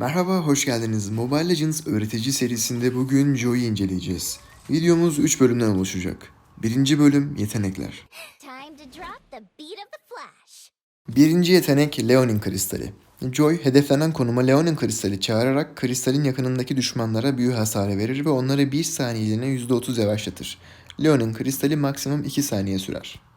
Merhaba, hoş geldiniz. Mobile Legends öğretici serisinde bugün Joy'u inceleyeceğiz. Videomuz 3 bölümden oluşacak. Birinci bölüm yetenekler. Birinci yetenek Leonin Kristali. Joy, hedeflenen konuma Leonin Kristali çağırarak kristalin yakınındaki düşmanlara büyü hasarı verir ve onları 1 saniyeliğine %30 yavaşlatır. Leonin Kristali maksimum 2 saniye sürer.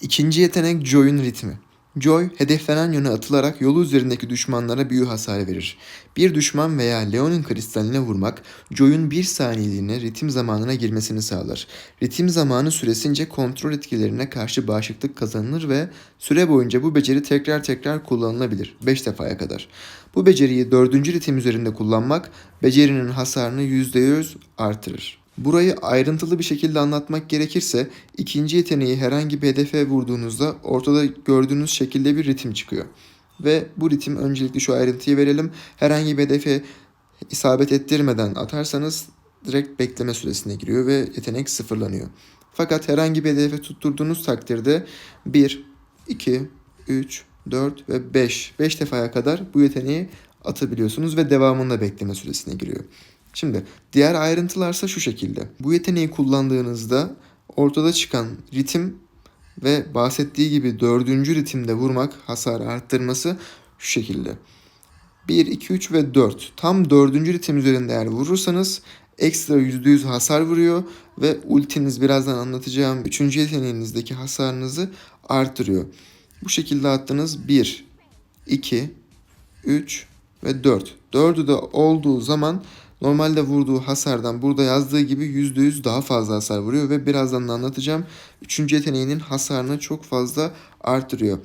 İkinci yetenek Joy'un ritmi. Joy, hedeflenen yöne atılarak yolu üzerindeki düşmanlara büyü hasarı verir. Bir düşman veya Leonin kristaline vurmak, Joy'un bir saniyeliğine ritim zamanına girmesini sağlar. Ritim zamanı süresince kontrol etkilerine karşı bağışıklık kazanılır ve süre boyunca bu beceri tekrar tekrar kullanılabilir. 5 defaya kadar. Bu beceriyi 4. ritim üzerinde kullanmak, becerinin hasarını %100 artırır. Burayı ayrıntılı bir şekilde anlatmak gerekirse ikinci yeteneği herhangi bir hedefe vurduğunuzda ortada gördüğünüz şekilde bir ritim çıkıyor. Ve bu ritim öncelikle şu ayrıntıyı verelim. Herhangi bir hedefe isabet ettirmeden atarsanız direkt bekleme süresine giriyor ve yetenek sıfırlanıyor. Fakat herhangi bir hedefe tutturduğunuz takdirde 1, 2, 3, 4 ve 5, 5 defaya kadar bu yeteneği atabiliyorsunuz ve devamında bekleme süresine giriyor. Şimdi diğer ayrıntılarsa şu şekilde. Bu yeteneği kullandığınızda ortada çıkan ritim ve bahsettiği gibi dördüncü ritimde vurmak hasarı arttırması şu şekilde. 1, 2, 3 ve 4. Tam dördüncü ritim üzerinde eğer vurursanız ekstra %100 hasar vuruyor ve ultiniz birazdan anlatacağım üçüncü yeteneğinizdeki hasarınızı artırıyor. Bu şekilde attığınız 1, 2, 3 ve 4. 4'ü de olduğu zaman normalde vurduğu hasardan burada yazdığı gibi %100 daha fazla hasar vuruyor ve birazdan da anlatacağım. Üçüncü yeteneğinin hasarını çok fazla artırıyor.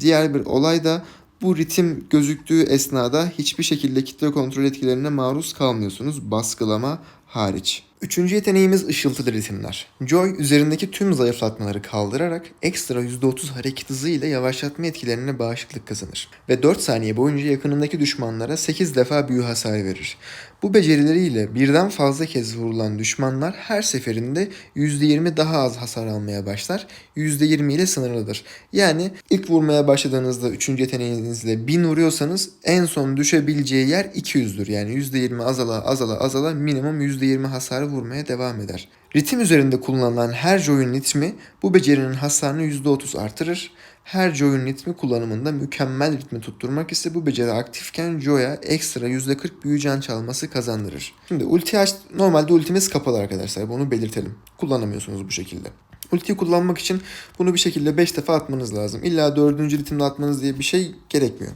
Diğer bir olay da bu ritim gözüktüğü esnada hiçbir şekilde kitle kontrol etkilerine maruz kalmıyorsunuz baskılama hariç. Üçüncü yeteneğimiz ışıltılı ritimler. Joy üzerindeki tüm zayıflatmaları kaldırarak ekstra %30 hareket hızı ile yavaşlatma etkilerine bağışıklık kazanır. Ve 4 saniye boyunca yakınındaki düşmanlara 8 defa büyü hasarı verir. Bu becerileriyle birden fazla kez vurulan düşmanlar her seferinde %20 daha az hasar almaya başlar. %20 ile sınırlıdır. Yani ilk vurmaya başladığınızda 3. yeteneğinizle 1000 vuruyorsanız en son düşebileceği yer 200'dür. Yani %20 azala azala azala minimum %20 hasarı vurmaya devam eder. Ritim üzerinde kullanılan her joyun ritmi bu becerinin hasarını %30 artırır. Her joyun ritmi kullanımında mükemmel ritmi tutturmak ise bu beceri aktifken joya ekstra %40 büyü can çalması kazandırır. Şimdi ulti aç normalde ultimiz kapalı arkadaşlar bunu belirtelim. Kullanamıyorsunuz bu şekilde. Ultiyi kullanmak için bunu bir şekilde 5 defa atmanız lazım. İlla 4. ritimde atmanız diye bir şey gerekmiyor.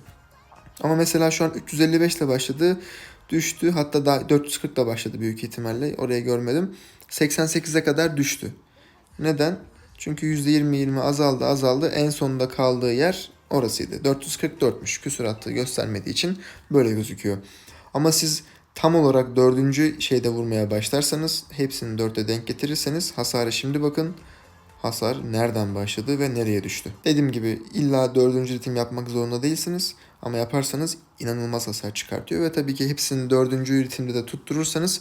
Ama mesela şu an 355 ile başladı. Düştü. Hatta daha 440 da başladı büyük ihtimalle. Oraya görmedim. 88'e kadar düştü. Neden? Çünkü %20-20 azaldı azaldı. En sonunda kaldığı yer orasıydı. 444'müş. Küsuratı göstermediği için böyle gözüküyor. Ama siz tam olarak dördüncü şeyde vurmaya başlarsanız hepsini dörtte denk getirirseniz hasarı şimdi bakın hasar nereden başladı ve nereye düştü. Dediğim gibi illa dördüncü ritim yapmak zorunda değilsiniz ama yaparsanız inanılmaz hasar çıkartıyor ve tabii ki hepsini dördüncü ritimde de tutturursanız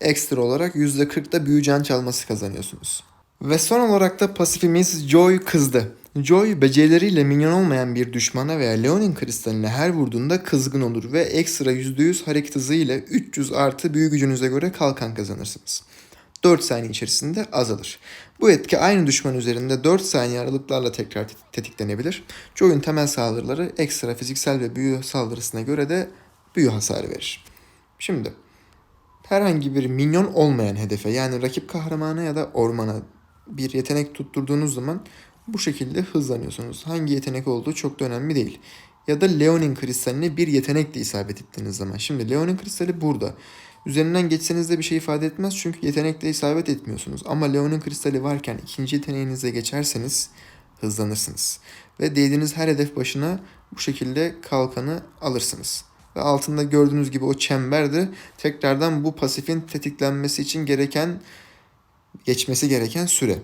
ekstra olarak %40'da büyü can çalması kazanıyorsunuz. Ve son olarak da pasifimiz Joy kızdı. Joy becerileriyle minyon olmayan bir düşmana veya Leonin kristaline her vurduğunda kızgın olur ve ekstra %100 hareket hızı ile 300 artı büyü gücünüze göre kalkan kazanırsınız. 4 saniye içerisinde azalır. Bu etki aynı düşman üzerinde 4 saniye aralıklarla tekrar tetiklenebilir. Joy'un temel saldırıları ekstra fiziksel ve büyü saldırısına göre de büyü hasarı verir. Şimdi herhangi bir minyon olmayan hedefe yani rakip kahramana ya da ormana bir yetenek tutturduğunuz zaman bu şekilde hızlanıyorsunuz. Hangi yetenek olduğu çok da önemli değil. Ya da Leonin kristaline bir yetenekle isabet ettiğiniz zaman. Şimdi Leonin kristali burada. Üzerinden geçseniz de bir şey ifade etmez çünkü yetenekle isabet etmiyorsunuz. Ama Leonin kristali varken ikinci yeteneğinize geçerseniz hızlanırsınız. Ve değdiğiniz her hedef başına bu şekilde kalkanı alırsınız. Ve altında gördüğünüz gibi o çember de tekrardan bu pasifin tetiklenmesi için gereken geçmesi gereken süre.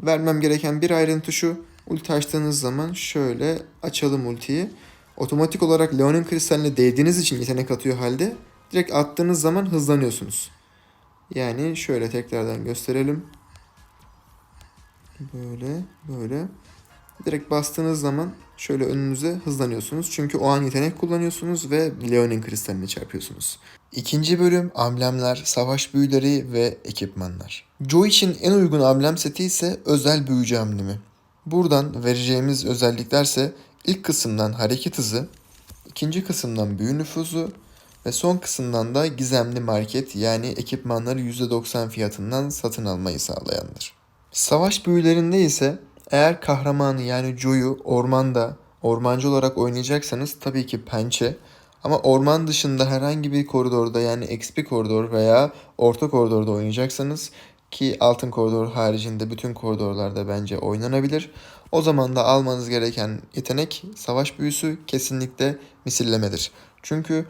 Vermem gereken bir ayrıntı şu. Ulti açtığınız zaman şöyle açalım ultiyi. Otomatik olarak Leonin kristaline değdiğiniz için yetenek atıyor halde direkt attığınız zaman hızlanıyorsunuz. Yani şöyle tekrardan gösterelim. Böyle böyle. Direkt bastığınız zaman şöyle önünüze hızlanıyorsunuz. Çünkü o an yetenek kullanıyorsunuz ve Leonin kristaline çarpıyorsunuz. İkinci bölüm amblemler, savaş büyüleri ve ekipmanlar. Joe için en uygun amblem seti ise özel büyücü amblemi. Buradan vereceğimiz özelliklerse ilk kısımdan hareket hızı, ikinci kısımdan büyü nüfuzu ve son kısımdan da gizemli market yani ekipmanları %90 fiyatından satın almayı sağlayandır. Savaş büyülerinde ise eğer kahramanı yani Joe'yu ormanda ormancı olarak oynayacaksanız tabii ki pençe ama orman dışında herhangi bir koridorda yani XP koridor veya orta koridorda oynayacaksanız ki altın koridor haricinde bütün koridorlarda bence oynanabilir. O zaman da almanız gereken yetenek savaş büyüsü kesinlikle misillemedir. Çünkü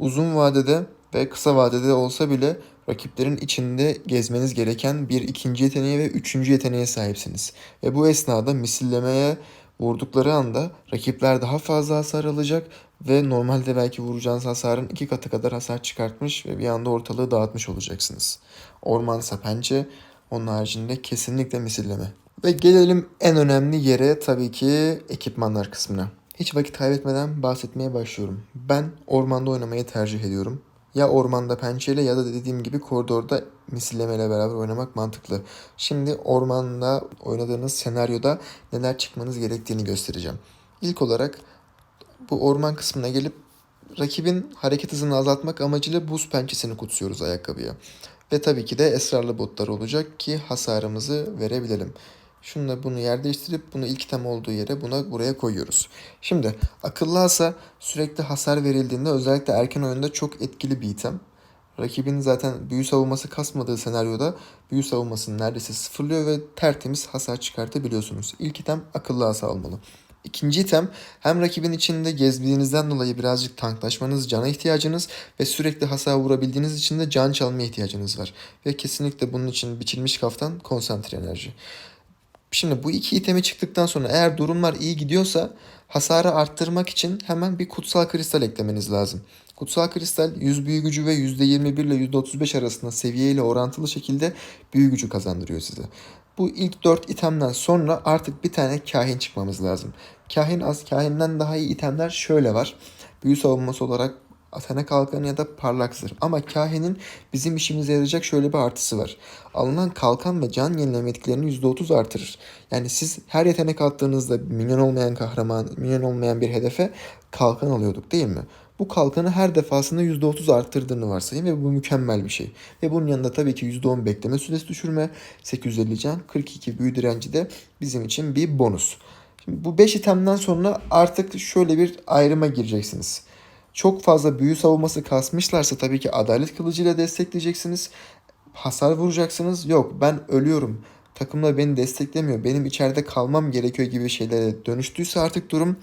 uzun vadede ve kısa vadede olsa bile rakiplerin içinde gezmeniz gereken bir ikinci yeteneğe ve üçüncü yeteneğe sahipsiniz. Ve bu esnada misillemeye vurdukları anda rakipler daha fazla hasar alacak ve normalde belki vuracağınız hasarın iki katı kadar hasar çıkartmış ve bir anda ortalığı dağıtmış olacaksınız. Ormansa pençe, onun haricinde kesinlikle misilleme. Ve gelelim en önemli yere tabii ki ekipmanlar kısmına. Hiç vakit kaybetmeden bahsetmeye başlıyorum. Ben ormanda oynamayı tercih ediyorum. Ya ormanda pençeyle ya da dediğim gibi koridorda misillemeyle beraber oynamak mantıklı. Şimdi ormanda oynadığınız senaryoda neler çıkmanız gerektiğini göstereceğim. İlk olarak bu orman kısmına gelip rakibin hareket hızını azaltmak amacıyla buz pençesini kutsuyoruz ayakkabıya. Ve tabii ki de esrarlı botlar olacak ki hasarımızı verebilelim. Şununla bunu yer değiştirip bunu ilk item olduğu yere buna buraya koyuyoruz. Şimdi akıllı asa sürekli hasar verildiğinde özellikle erken oyunda çok etkili bir item. Rakibin zaten büyü savunması kasmadığı senaryoda büyü savunmasını neredeyse sıfırlıyor ve tertemiz hasar çıkartabiliyorsunuz. İlk item akıllı asa almalı. İkinci item hem rakibin içinde gezdiğinizden dolayı birazcık tanklaşmanız, cana ihtiyacınız ve sürekli hasar vurabildiğiniz için de can çalmaya ihtiyacınız var. Ve kesinlikle bunun için biçilmiş kaftan konsantre enerji. Şimdi bu iki itemi çıktıktan sonra eğer durumlar iyi gidiyorsa hasarı arttırmak için hemen bir kutsal kristal eklemeniz lazım. Kutsal kristal 100 büyü gücü ve %21 ile %35 arasında seviyeyle orantılı şekilde büyü gücü kazandırıyor size. Bu ilk 4 itemden sonra artık bir tane kahin çıkmamız lazım. Kahin az kahinden daha iyi itemler şöyle var. Büyü savunması olarak Athena kalkanı ya da parlak zırh. Ama kahinin bizim işimize yarayacak şöyle bir artısı var. Alınan kalkan ve can yenileme etkilerini %30 artırır. Yani siz her yetenek attığınızda minyon olmayan kahraman, minyon olmayan bir hedefe kalkan alıyorduk değil mi? Bu kalkanı her defasında %30 arttırdığını varsayın ve bu mükemmel bir şey. Ve bunun yanında tabii ki %10 bekleme süresi düşürme, 850 can, 42 büyü direnci de bizim için bir bonus. Şimdi bu 5 itemden sonra artık şöyle bir ayrıma gireceksiniz. Çok fazla büyü savunması kasmışlarsa tabii ki adalet kılıcıyla destekleyeceksiniz. Hasar vuracaksınız. Yok ben ölüyorum. Takımda beni desteklemiyor. Benim içeride kalmam gerekiyor gibi şeylere dönüştüyse artık durum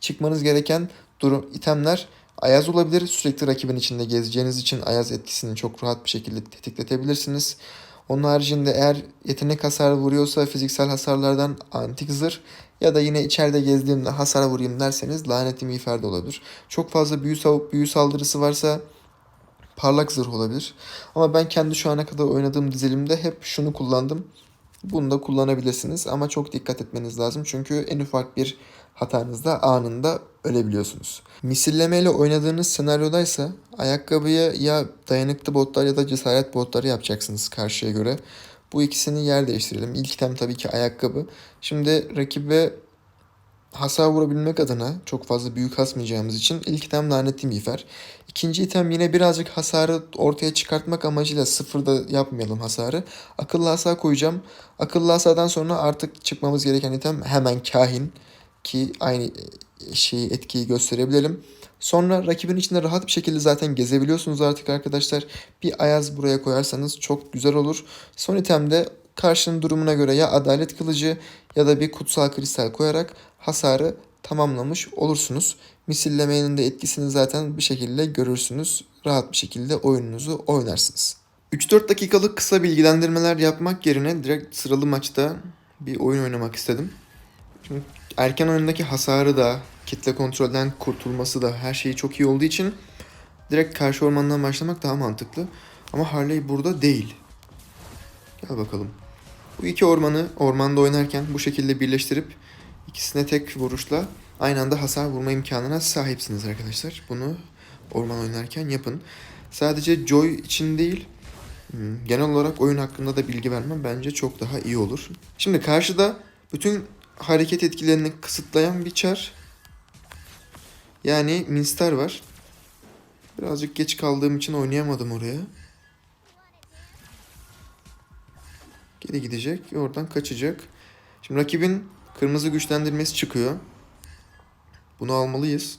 çıkmanız gereken durum itemler Ayaz olabilir. Sürekli rakibin içinde gezeceğiniz için Ayaz etkisini çok rahat bir şekilde tetikletebilirsiniz. Onun haricinde eğer yetenek hasar vuruyorsa fiziksel hasarlardan antik zırh ya da yine içeride gezdiğimde hasar vurayım derseniz lanet miğfer olabilir. Çok fazla büyü, büyü saldırısı varsa parlak zırh olabilir. Ama ben kendi şu ana kadar oynadığım dizilimde hep şunu kullandım. Bunu da kullanabilirsiniz ama çok dikkat etmeniz lazım. Çünkü en ufak bir hatanızda anında ölebiliyorsunuz. Misillemeyle oynadığınız senaryodaysa ayakkabıya ya dayanıklı botlar ya da cesaret botları yapacaksınız karşıya göre. Bu ikisini yer değiştirelim. İlk item tabii ki ayakkabı. Şimdi rakibe hasar vurabilmek adına çok fazla büyük kasmayacağımız için ilk item lanetli miğfer. İkinci item yine birazcık hasarı ortaya çıkartmak amacıyla sıfırda yapmayalım hasarı. Akıllı hasar koyacağım. Akıllı hasardan sonra artık çıkmamız gereken item hemen kahin ki aynı şeyi etkiyi gösterebilelim. Sonra rakibin içinde rahat bir şekilde zaten gezebiliyorsunuz artık arkadaşlar. Bir ayaz buraya koyarsanız çok güzel olur. Son itemde karşının durumuna göre ya adalet kılıcı ya da bir kutsal kristal koyarak hasarı tamamlamış olursunuz. Misillemenin de etkisini zaten bir şekilde görürsünüz. Rahat bir şekilde oyununuzu oynarsınız. 3-4 dakikalık kısa bilgilendirmeler yapmak yerine direkt sıralı maçta bir oyun oynamak istedim. Erken oyundaki hasarı da, kitle kontrolden kurtulması da her şeyi çok iyi olduğu için direkt karşı ormandan başlamak daha mantıklı. Ama Harley burada değil. Gel bakalım. Bu iki ormanı ormanda oynarken bu şekilde birleştirip İkisine tek vuruşla aynı anda hasar vurma imkanına sahipsiniz arkadaşlar. Bunu orman oynarken yapın. Sadece Joy için değil, hmm, genel olarak oyun hakkında da bilgi vermem bence çok daha iyi olur. Şimdi karşıda bütün hareket etkilerini kısıtlayan bir çar. Yani Minstar var. Birazcık geç kaldığım için oynayamadım oraya. Geri gidecek. Oradan kaçacak. Şimdi rakibin kırmızı güçlendirmesi çıkıyor. Bunu almalıyız.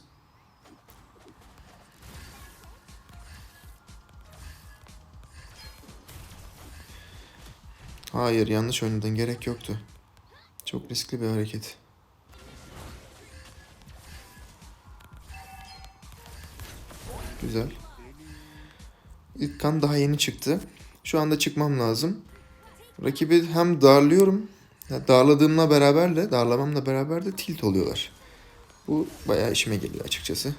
Hayır yanlış oynadın. Gerek yoktu. Çok riskli bir hareket. Güzel. İlk kan daha yeni çıktı. Şu anda çıkmam lazım. Rakibi hem darlıyorum. darladığımla beraber de, darlamamla beraber de tilt oluyorlar. Bu bayağı işime geliyor açıkçası.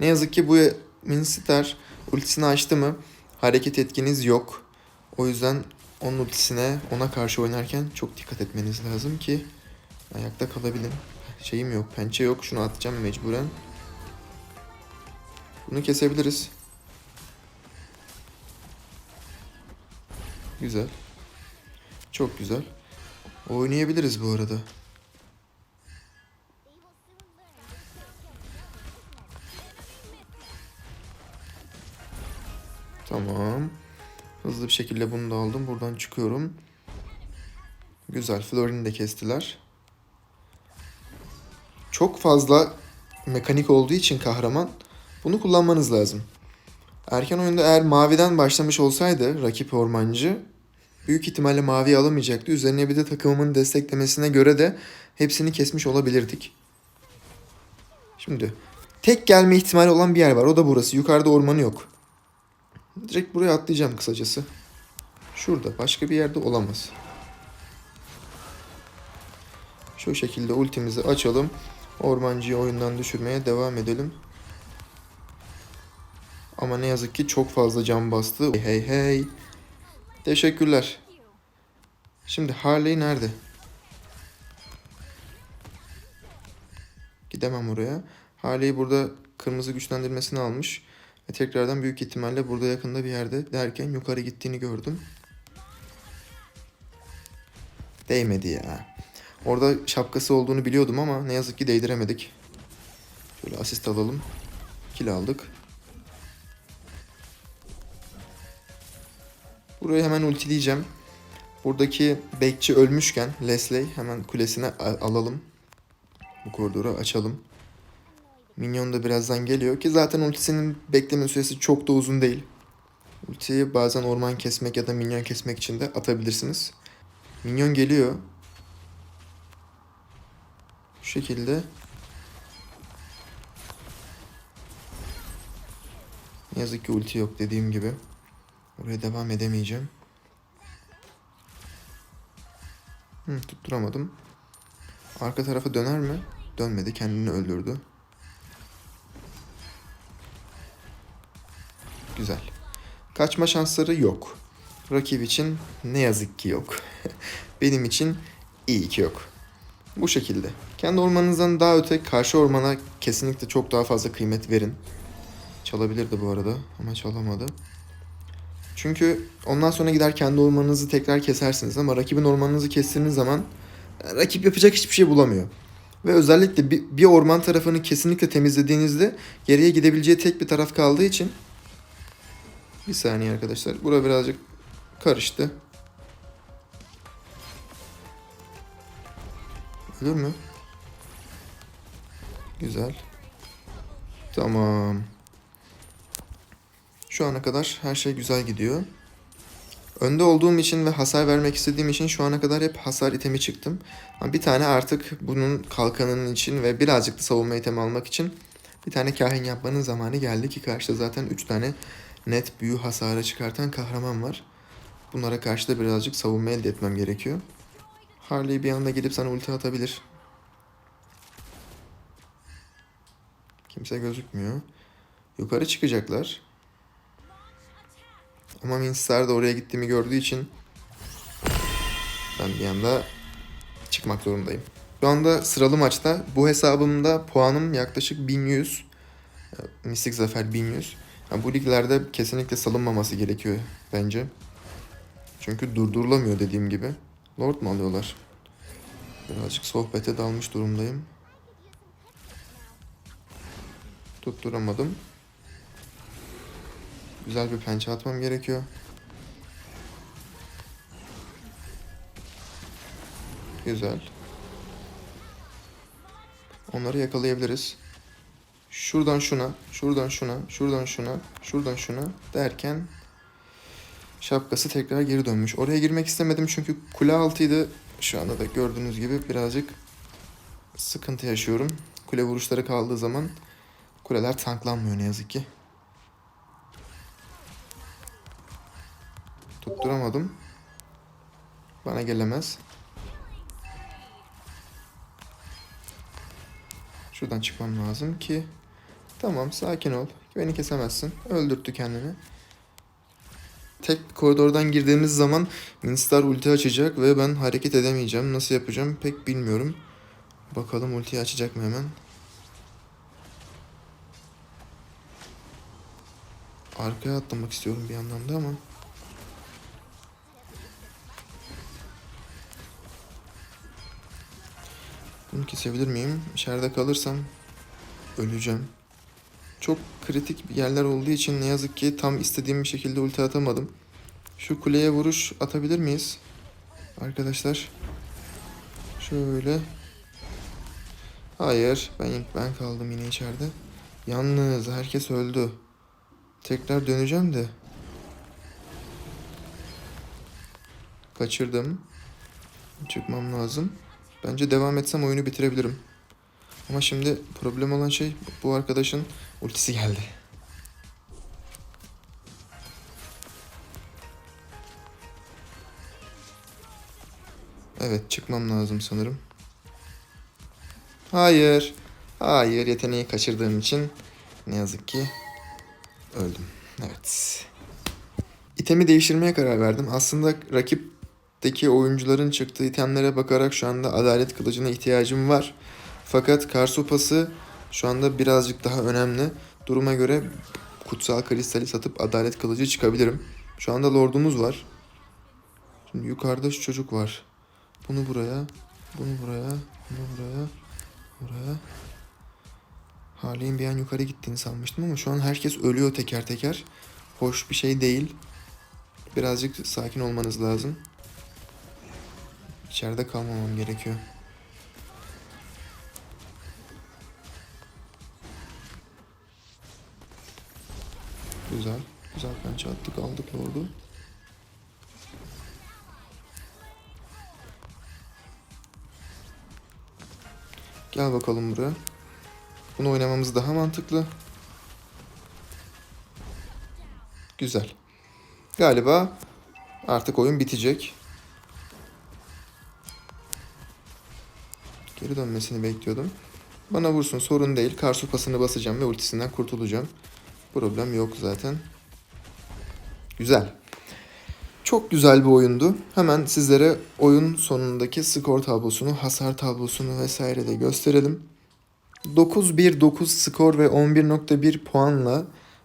Ne yazık ki bu Minstar ultisini açtı mı hareket etkiniz yok. O yüzden onun ultisine ona karşı oynarken çok dikkat etmeniz lazım ki ayakta kalabilin. Şeyim yok, pençe yok. Şunu atacağım mecburen. Bunu kesebiliriz. Güzel. Çok güzel. Oynayabiliriz bu arada. Tamam. Hızlı bir şekilde bunu da aldım. Buradan çıkıyorum. Güzel. Florin'i de kestiler. Çok fazla mekanik olduğu için kahraman bunu kullanmanız lazım. Erken oyunda eğer maviden başlamış olsaydı rakip ormancı büyük ihtimalle mavi alamayacaktı. Üzerine bir de takımımın desteklemesine göre de hepsini kesmiş olabilirdik. Şimdi tek gelme ihtimali olan bir yer var. O da burası. Yukarıda ormanı yok. Direkt buraya atlayacağım kısacası. Şurada. Başka bir yerde olamaz. Şu şekilde ultimizi açalım. Ormancıyı oyundan düşürmeye devam edelim. Ama ne yazık ki çok fazla can bastı. Hey hey hey. Teşekkürler. Şimdi Harley nerede? Gidemem oraya. Harley burada kırmızı güçlendirmesini almış. Ve tekrardan büyük ihtimalle burada yakında bir yerde derken yukarı gittiğini gördüm. Değmedi ya. Orada şapkası olduğunu biliyordum ama ne yazık ki değdiremedik. Şöyle asist alalım. Kill aldık. Burayı hemen ultileyeceğim. Buradaki bekçi ölmüşken Leslie hemen kulesine alalım. Bu koridoru açalım. Minyon da birazdan geliyor ki zaten ultisinin bekleme süresi çok da uzun değil. Ultiyi bazen orman kesmek ya da minyon kesmek için de atabilirsiniz. Minyon geliyor. Şu şekilde. Ne yazık ki ulti yok dediğim gibi. Oraya devam edemeyeceğim. Hı, tutturamadım. Arka tarafa döner mi? Dönmedi. Kendini öldürdü. Kaçma şansları yok. Rakip için ne yazık ki yok. Benim için iyi ki yok. Bu şekilde. Kendi ormanınızdan daha öte karşı ormana kesinlikle çok daha fazla kıymet verin. Çalabilirdi bu arada ama çalamadı. Çünkü ondan sonra gider kendi ormanınızı tekrar kesersiniz ama rakibin ormanınızı kestiğiniz zaman e, rakip yapacak hiçbir şey bulamıyor. Ve özellikle bir, bir orman tarafını kesinlikle temizlediğinizde geriye gidebileceği tek bir taraf kaldığı için bir saniye arkadaşlar. Bura birazcık karıştı. Ölür mü? Güzel. Tamam. Şu ana kadar her şey güzel gidiyor. Önde olduğum için ve hasar vermek istediğim için şu ana kadar hep hasar itemi çıktım. Ama bir tane artık bunun kalkanının için ve birazcık da savunma itemi almak için bir tane kahin yapmanın zamanı geldi ki karşıda zaten 3 tane net büyü hasarı çıkartan kahraman var. Bunlara karşı da birazcık savunma elde etmem gerekiyor. Harley bir anda gelip sana ulti atabilir. Kimse gözükmüyor. Yukarı çıkacaklar. Ama Minstar da oraya gittiğimi gördüğü için ben bir anda çıkmak zorundayım. Şu anda sıralı maçta bu hesabımda puanım yaklaşık 1100. Ee, Mistik Zafer 1100. Yani bu liglerde kesinlikle salınmaması gerekiyor bence. Çünkü durdurulamıyor dediğim gibi. Lord mu alıyorlar? Birazcık sohbete dalmış durumdayım. Tutturamadım. Güzel bir pençe atmam gerekiyor. Güzel. Onları yakalayabiliriz. Şuradan şuna, şuradan şuna, şuradan şuna, şuradan şuna derken şapkası tekrar geri dönmüş. Oraya girmek istemedim çünkü kule altıydı. Şu anda da gördüğünüz gibi birazcık sıkıntı yaşıyorum. Kule vuruşları kaldığı zaman kuleler tanklanmıyor ne yazık ki. Tutturamadım. Bana gelemez. Şuradan çıkmam lazım ki. Tamam sakin ol. Beni kesemezsin. Öldürttü kendini. Tek koridordan girdiğimiz zaman Minstar ulti açacak ve ben hareket edemeyeceğim. Nasıl yapacağım pek bilmiyorum. Bakalım ultiyi açacak mı hemen. Arkaya atlamak istiyorum bir yandan da ama. Bunu kesebilir miyim? İçeride kalırsam öleceğim. Çok kritik yerler olduğu için ne yazık ki tam istediğim bir şekilde ulti atamadım. Şu kuleye vuruş atabilir miyiz? Arkadaşlar. Şöyle. Hayır. Ben ben kaldım yine içeride. Yalnız herkes öldü. Tekrar döneceğim de. Kaçırdım. Çıkmam lazım. Bence devam etsem oyunu bitirebilirim. Ama şimdi problem olan şey bu arkadaşın ultisi geldi. Evet çıkmam lazım sanırım. Hayır. Hayır yeteneği kaçırdığım için ne yazık ki öldüm. Evet. İtemi değiştirmeye karar verdim. Aslında rakipteki oyuncuların çıktığı itemlere bakarak şu anda adalet kılıcına ihtiyacım var. Fakat Karsopası şu anda birazcık daha önemli. Duruma göre kutsal kristali satıp adalet kılıcı çıkabilirim. Şu anda lordumuz var. Şimdi yukarıda şu çocuk var. Bunu buraya, bunu buraya, bunu buraya, buraya. Harley'in bir an yukarı gittiğini sanmıştım ama şu an herkes ölüyor teker teker. Hoş bir şey değil. Birazcık sakin olmanız lazım. İçeride kalmamam gerekiyor. Güzel. Güzel pençe attık aldık lordu. Gel bakalım buraya. Bunu oynamamız daha mantıklı. Güzel. Galiba artık oyun bitecek. Geri dönmesini bekliyordum. Bana vursun sorun değil. Kar sopasını basacağım ve ultisinden kurtulacağım. Problem yok zaten. Güzel. Çok güzel bir oyundu. Hemen sizlere oyun sonundaki skor tablosunu, hasar tablosunu vesaire de gösterelim. 9-1-9 skor ve 11.1 puanla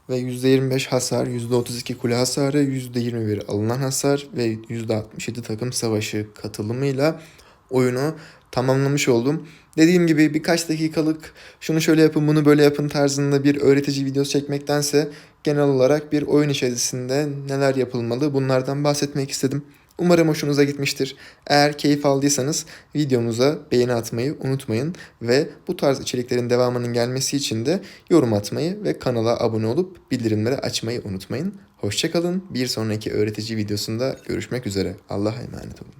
ve %25 hasar, %32 kule hasarı, %21 alınan hasar ve %67 takım savaşı katılımıyla oyunu tamamlamış oldum. Dediğim gibi birkaç dakikalık şunu şöyle yapın bunu böyle yapın tarzında bir öğretici video çekmektense genel olarak bir oyun içerisinde neler yapılmalı bunlardan bahsetmek istedim. Umarım hoşunuza gitmiştir. Eğer keyif aldıysanız videomuza beğeni atmayı unutmayın ve bu tarz içeriklerin devamının gelmesi için de yorum atmayı ve kanala abone olup bildirimleri açmayı unutmayın. Hoşçakalın. Bir sonraki öğretici videosunda görüşmek üzere. Allah'a emanet olun.